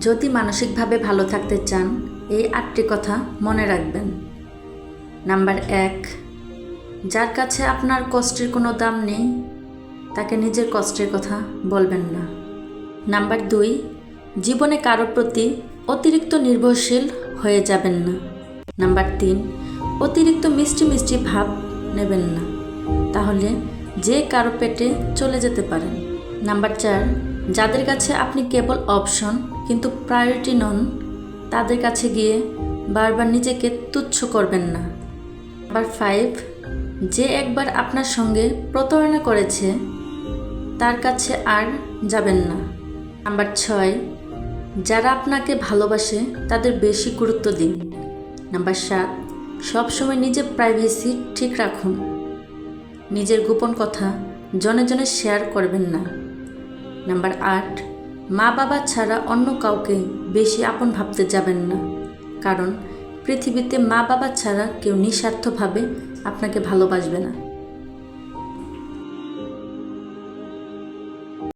যদি মানসিকভাবে ভালো থাকতে চান, এই আটটি কথা মনে রাখবেন। নাম্বার এক, যার কাছে আপনার কষ্টের কোনো দাম নেই, তাকে নিজের কষ্টের কথা বলবেন না। নাম্বার দুই, জীবনে কারও প্রতি অতিরিক্ত নির্ভরশীল হয়ে যাবেন না। নাম্বার তিন, অতিরিক্ত মিষ্টি মিষ্টি ভাব নেবেন না। তাহলে যে কারও পেটে চলে যেতে পারেন। নাম্বার চার যাদের কাছে আপনি কেবল অপশন কিন্তু প্রায়োরিটি নন, তাদের কাছে গিয়ে বারবার নিজেকে তুচ্ছ করবেন না। নাম্বার ফাইভ যে একবার আপনার সঙ্গে প্রতারণা করেছে, তার কাছে আর যাবেন না। নাম্বার ছয়, যারা আপনাকে ভালোবাসে, তাদের বেশি গুরুত্ব দিন। নাম্বার সাত, সবসময় নিজের প্রাইভেসি ঠিক রাখুন। নিজের গোপন কথা জনে জনে শেয়ার করবেন না। নাম্বার আট, মা বাবা ছাড়া অন্য কাউকে বেশি আপন ভাবতে যাবেন না। কারণ পৃথিবীতে মা বাবা ছাড়া কেউ নিঃস্বার্থভাবে আপনাকে ভালোবাসবে না।